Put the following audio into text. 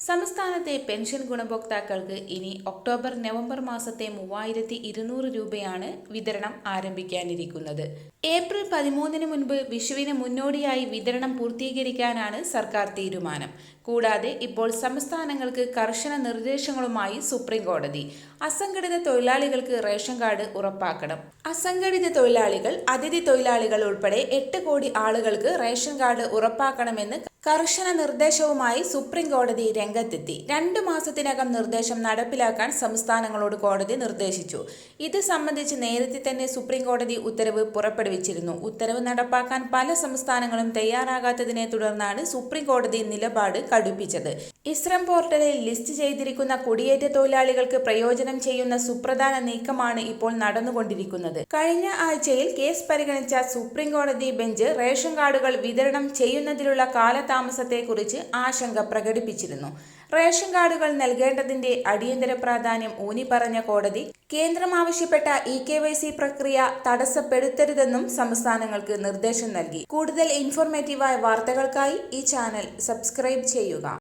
സംസ്ഥാനത്തെ പെൻഷൻ ഗുണഭോക്താക്കൾക്ക് ഇനി ഒക്ടോബർ നവംബർ മാസത്തെ മൂവായിരത്തി ഇരുന്നൂറ് രൂപയാണ് വിതരണം ആരംഭിക്കാനിരിക്കുന്നത്. ഏപ്രിൽ പതിമൂന്നിന് മുൻപ് വിഷുവിന് മുന്നോടിയായി വിതരണം പൂർത്തീകരിക്കാനാണ് സർക്കാർ തീരുമാനം. കൂടാതെ ഇപ്പോൾ സംസ്ഥാനങ്ങൾക്ക് കർശന നിർദ്ദേശങ്ങളുമായി സുപ്രീം കോടതി അസംഘടിത തൊഴിലാളികൾക്ക് റേഷൻ കാർഡ് ഉറപ്പാക്കണം. അസംഘടിത തൊഴിലാളികൾ അതിഥി തൊഴിലാളികൾ ഉൾപ്പെടെ എട്ട് കോടി ആളുകൾക്ക് റേഷൻ കാർഡ് ഉറപ്പാക്കണമെന്ന് കർശന നിർദ്ദേശവുമായി സുപ്രീം കോടതി രംഗത്തെത്തി. രണ്ടു മാസത്തിനകം നിർദ്ദേശം നടപ്പിലാക്കാൻ സംസ്ഥാനങ്ങളോട് കോടതി നിർദ്ദേശിച്ചു. ഇത് സംബന്ധിച്ച് നേരത്തെ തന്നെ സുപ്രീം കോടതി ഉത്തരവ് പുറപ്പെടുവിച്ചിരുന്നു. ഉത്തരവ് നടപ്പാക്കാൻ പല സംസ്ഥാനങ്ങളും തയ്യാറാകാത്തതിനെ തുടർന്നാണ് സുപ്രീം കോടതി നിലപാട് കടുപ്പിച്ചത്. ഇസ്രം പോർട്ടലിൽ ലിസ്റ്റ് ചെയ്തിരിക്കുന്ന കുടിയേറ്റ തൊഴിലാളികൾക്ക് പ്രയോജനം ചെയ്യുന്ന സുപ്രധാന നീക്കമാണ് ഇപ്പോൾ നടന്നുകൊണ്ടിരിക്കുന്നത്. കഴിഞ്ഞ ആഴ്ചയിൽ കേസ് പരിഗണിച്ച സുപ്രീം കോടതി ബെഞ്ച് റേഷൻ കാർഡുകൾ വിതരണം ചെയ്യുന്നതിലുള്ള കാലതാമസത്തെക്കുറിച്ച് ആശങ്ക പ്രകടിപ്പിച്ചിരുന്നു. റേഷൻ കാർഡുകൾ നൽകേണ്ടതിന്റെ അടിയന്തര പ്രാധാന്യം ഊന്നി പറഞ്ഞ കോടതി കേന്ദ്രം ആവശ്യപ്പെട്ട ഇ കെ വൈ സി പ്രക്രിയ തടസ്സപ്പെടുത്തരുതെന്നും സംസ്ഥാനങ്ങൾക്ക് നിർദ്ദേശം നൽകി. കൂടുതൽ ഇൻഫോർമേറ്റീവായ വാർത്തകൾക്കായി ഈ ചാനൽ സബ്സ്ക്രൈബ് ചെയ്യുക.